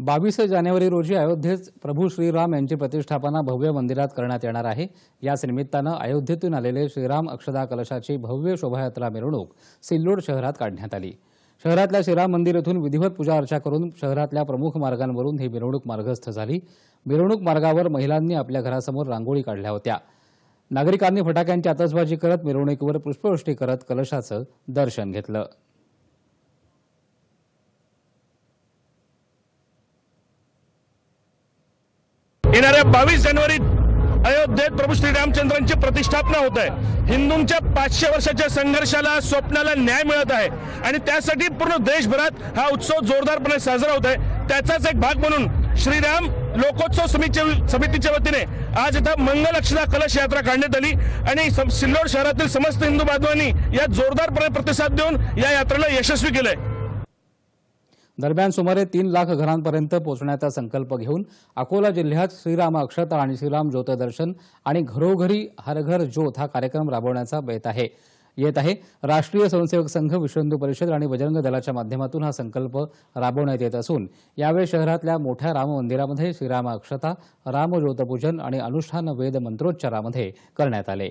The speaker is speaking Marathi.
बावीस जानेवारी रोजी अयोध्येत प्रभू श्रीराम यांची प्रतिष्ठापना भव्य मंदिरात करण्यात येणार आहे. याच निमित्तानं अयोध्येतून आलेले श्रीराम अक्षदा कलशाची भव्य शोभायात्रा मिरवणूक सिल्लोड शहरात काढण्यात आली. शहरातल्या श्रीराम मंदिर येथून विधिवत पूजा अर्चा करून शहरातल्या प्रमुख मार्गांवरून ही मिरवणूक मार्गस्थ झाली. मिरवणूक मार्गावर महिलांनी आपल्या घरासमोर रांगोळी काढल्या होत्या. नागरिकांनी फटाक्यांची आतषबाजी करत मिरवणुकीवर पुष्पवृष्टी करत कलशाचं दर्शन घेतलं. येणाऱ्या बावीस जानेवारी अयोध्येत प्रभू श्रीरामचंद्रांची प्रतिष्ठापना होत आहे. हिंदूंच्या पाचशे वर्षाच्या संघर्षाला स्वप्नाला न्याय मिळत आहे. आणि त्यासाठी पूर्ण देशभरात हा उत्सव जोरदारपणे साजरा होत आहे. त्याचाच एक भाग म्हणून श्रीराम लोकोत्सव समितीच्या समितीच्या वतीने आज इथं मंगलक्षणा कलश यात्रा काढण्यात आली. आणि सिल्लोड शहरातील समस्त हिंदू बांधवांनी या जोरदारपणे प्रतिसाद देऊन या यात्रेला यशस्वी केलंय. दरम्यान सुमारे तीन लाख घरांपर्यंत पोहोचण्याचा संकल्प घेऊन अकोला जिल्ह्यात श्रीराम अक्षता आणि श्रीराम ज्योतदर्शन आणि घरोघरी हर घर ज्योत हा कार्यक्रम राबवण्याचा बेत आहे. येत आहे. राष्ट्रीय स्वयंसेवक संघ विश्व हिंदू परिषद आणि बजरंग दलाच्या माध्यमातून हा संकल्प राबवण्यात येत असून यावेळी शहरातल्या मोठ्या राम मंदिरामध्ये श्रीराम अक्षता रामज्योतपूजन आणि अनुष्ठान वेद मंत्रोच्चारामध्ये करण्यात आले.